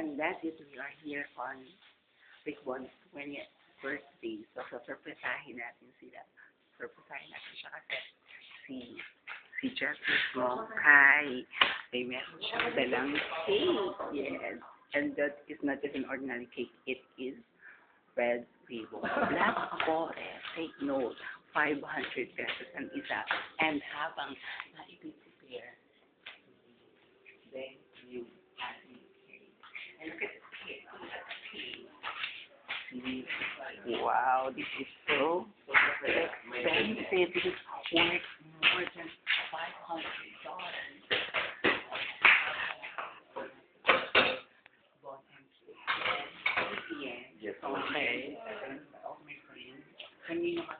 And that is, we are here on Rick Bon's 20th birthday. So, so surpresahin natin sila. Surpresahin natin siya kasi si si Jeff mismo kay may meron siyang dalang cake. Yes. And that is not just an ordinary cake. It is red ribbon. Black forest. Take note. 500 pesos ang isa. And habang naipipipare, then you have the cake. And look at the cake. Look at the cake. See? Wow, this is so expensive. This is worth more than $500. Bon and Cake. Yes. Okay. Kanino ka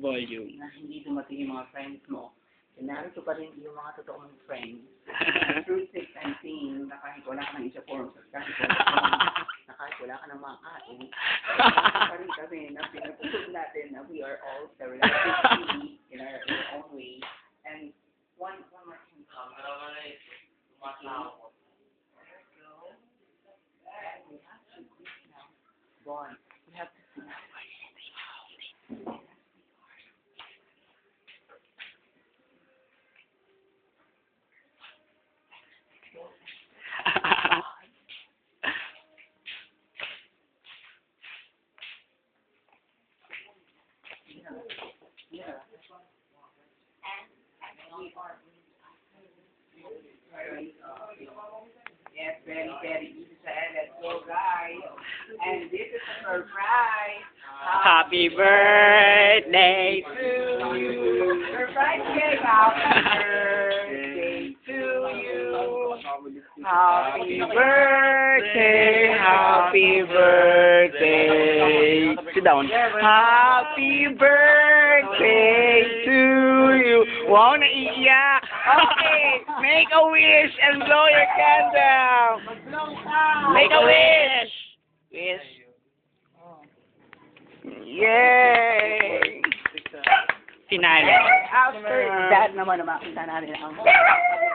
Volume. na hindi dumating yung mga friends mo, narito pa rin yung mga totoo mong friends. Through thick and thin, na kahit wala ka ng isa forms, at kahit wala ka ng, na kahit wala ka ng mga kain, pa rin kami na pinapusog natin na we are all relatively in our, in our own way. And one, one more thing. We have to greet now. Bon, we have to sing now. Yeah. Yes, very, very easy to. Let's go, guys. And this is a surprise. Happy birthday to you. Surprise cake. Happy birthday to you. Happy birthday, happy birthday. Sit down. Happy birthday to you. Wow, naiiyak. Okay, make a wish and blow your candle. Make a wish. Wish. Yay! Finale. After that naman, makita natin ang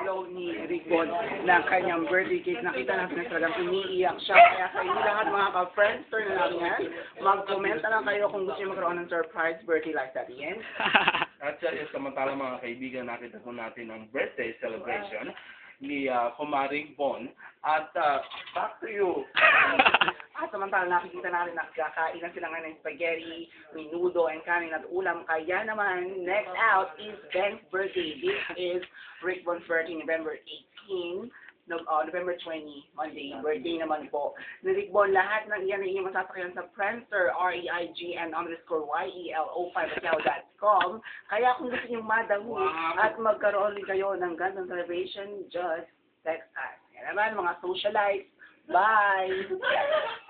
flow ni Rickon ng kanyang birthday cake. Nakita natin na talagang umiiyak siya. Kaya sa inyo lahat mga ka-friendster na namin yan, mag-comment na lang kayo kung gusto niyo magkaroon ng surprise birthday like that. Yan. At sa samantala mga kaibigan, nakita po natin ang birthday celebration ni uh, Kumaring Bon. At uh, back to you. At samantala nakikita natin na kakain na sila ng spaghetti, menudo, and kanin at ulam. Kaya naman, next out is Ben's birthday. This is Rick Bon's birthday, November 18. No, uh, November 20, Monday, birthday naman po. Ni Rick Bon, lahat ng iyan ay inyong masasakyan sa Friendster, E R-E-I-G-N underscore Y-E-L-O 5 com. Kaya kung gusto nyo madami at magkaroon din kayo ng gandang celebration, just text us. Yan naman, mga socialites. Bye!